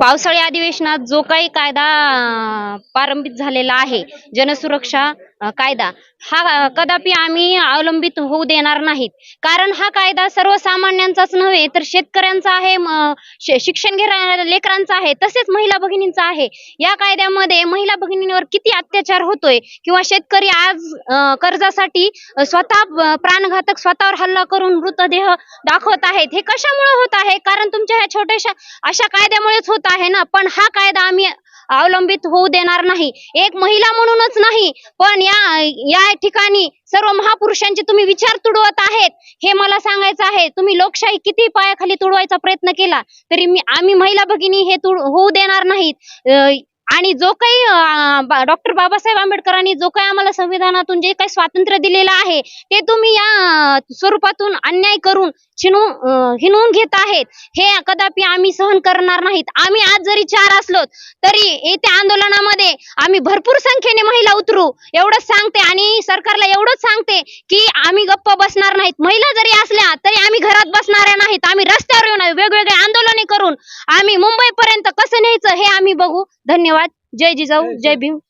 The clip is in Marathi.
पावसाळी अधिवेशनात जो काही कायदा अं, प्रारंभित झालेला आहे जनसुरक्षा कायदा. हा कदापि आम्ही अवलंबित होऊ देणार नाहीत. कारण हा कायदा सर्वसामान्यांचाच नव्हे तर शेतकऱ्यांचा आहे शिक्षण घेणाऱ्या लेकरांचा आहे तसेच महिला भगिनींचा आहे. या कायद्यामध्ये महिला भगिनींवर किती अत्याचार होतोय किंवा शेतकरी आज कर्जासाठी स्वतः प्राणघातक स्वतःवर हल्ला करून मृतदेह दाखवत आहेत हे कशामुळे होत आहे? कारण तुमच्या ह्या छोट्याशा अशा कायद्यामुळेच होत आहे ना? पण हा कायदा आम्ही अवलंबित होऊ देणार नाही. एक महिला म्हणूनच नाही पण या या ठिकाणी सर्व महापुरुषांचे तुम्ही विचार तुडवत आहेत. हे मला सांगायचं आहे तुम्ही लोकशाही किती पायाखाली तुडवायचा प्रयत्न केला तरी मी आम्ही महिला भगिनी हे होऊ देणार नाहीत. आणि जो काही डॉक्टर बाबासाहेब आंबेडकरांनी जो काही आम्हाला संविधानातून जे काही स्वातंत्र्य दिलेलं आहे ते तुम्ही या स्वरूपातून अन्याय करून छिनू हिनवून घेत आहेत. हे कदापि आम्ही सहन करणार नाहीत. आम्ही आज जरी चार असलो तरी येत्या आंदोलनामध्ये आम्ही भरपूर संख्येने महिला उतरू. एवढंच सांगते आणि सरकारला एवढंच सांगते की आम्ही गप्प बसणार नाहीत. महिला जरी असल्या तरी आम्ही घरात बसणाऱ्या नाहीत. आम्ही रस्ते आम्ही मुंबईपर्यंत कसं न्यायचं हे आम्ही बघू. धन्यवाद. जय जिजाऊ जय भीम.